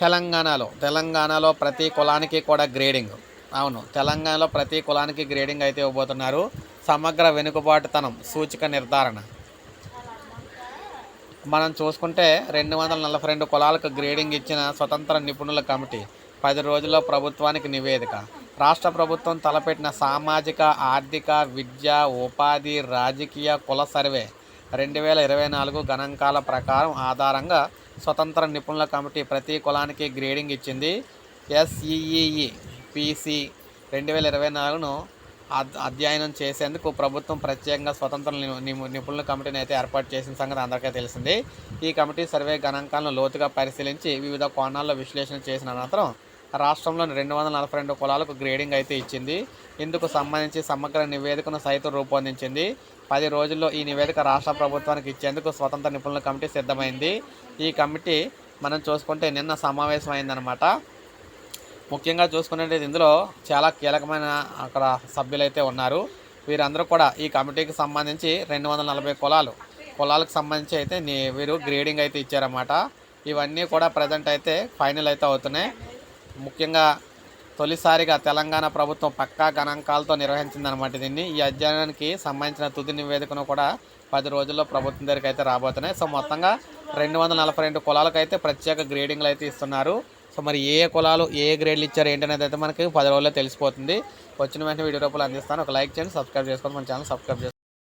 తెలంగాణలో తెలంగాణలో ప్రతి కులానికి కూడా గ్రేడింగ్ అవును తెలంగాణలో ప్రతి కులానికి గ్రేడింగ్ అయితే ఇవ్వబోతున్నారు. సమగ్ర వెనుకబాటుతనం సూచిక నిర్ధారణ. మనం చూసుకుంటే రెండు వందల నలభై రెండు కులాలకు గ్రేడింగ్ ఇచ్చిన స్వతంత్ర నిపుణుల కమిటీ పది రోజుల్లో ప్రభుత్వానికి నివేదిక. రాష్ట్ర ప్రభుత్వం తలపెట్టిన సామాజిక ఆర్థిక విద్య ఉపాధి రాజకీయ కుల సర్వే రెండు వేల ఇరవై నాలుగు గణాంకాల ప్రకారం ఆధారంగా స్వతంత్ర నిపుణుల కమిటీ ప్రతి కులానికి గ్రేడింగ్ ఇచ్చింది. ఎస్ఈఈఈ పిసి రెండు వేల ఇరవై నాలుగును అద్- అధ్యయనం చేసేందుకు ప్రభుత్వం ప్రత్యేకంగా స్వతంత్ర నిపుణుల కమిటీని అయితే ఏర్పాటు చేసిన సంగతి అందరికీ తెలిసింది. ఈ కమిటీ సర్వే గణాంకాలను లోతుగా పరిశీలించి వివిధ కోణాల్లో విశ్లేషణ చేసిన అనంతరం రాష్ట్రంలోని రెండు వందల నలభై రెండు కులాలకు గ్రేడింగ్ అయితే ఇచ్చింది. ఇందుకు సంబంధించి సమగ్ర నివేదికను సైతం రూపొందించింది. పది రోజుల్లో ఈ నివేదిక రాష్ట్ర ప్రభుత్వానికి ఇచ్చేందుకు స్వతంత్ర నిపుణుల కమిటీ సిద్ధమైంది. ఈ కమిటీ మనం చూసుకుంటే నిన్న సమావేశం అయిందనమాట ముఖ్యంగా చూసుకునేది ఇందులో చాలా కీలకమైన అక్కడ సభ్యులైతే ఉన్నారు. వీరందరూ కూడా ఈ కమిటీకి సంబంధించి రెండు వందల నలభై కులాలు కులాలకు సంబంధించి అయితే నీ- వీరు గ్రేడింగ్ అయితే ఇచ్చారన్నమాట. ఇవన్నీ కూడా ప్రజెంట్ అయితే ఫైనల్ అయితే అవుతున్నాయి. ముఖ్యంగా తొలిసారిగా తెలంగాణ ప్రభుత్వం పక్కా గణాంకాలతో నిర్వహించిందనమాట దీన్ని. ఈ అధ్యయనానికి సంబంధించిన తుది నివేదికను కూడా పది రోజుల్లో ప్రభుత్వం దగ్గరికి అయితే రాబోతున్నాయి. సో మొత్తంగా రెండు వందల నలభై రెండు కులాలకు అయితే ప్రత్యేక గ్రేడింగ్లు అయితే ఇస్తున్నారు. సో మరి ఏ కులాలు ఏ గ్రేడ్లు ఇచ్చారు ఏంటనేది అయితే మనకి పది రోజుల్లో తెలిసిపోతుంది. వచ్చిన వెంటనే వీడియో రూపంలో అందిస్తాను. ఒక లైక్ చేయండి సబ్స్క్రైబ్ చేసుకోండి మన ఛానల్ సబ్స్క్రైబ్ చేసుకోండి.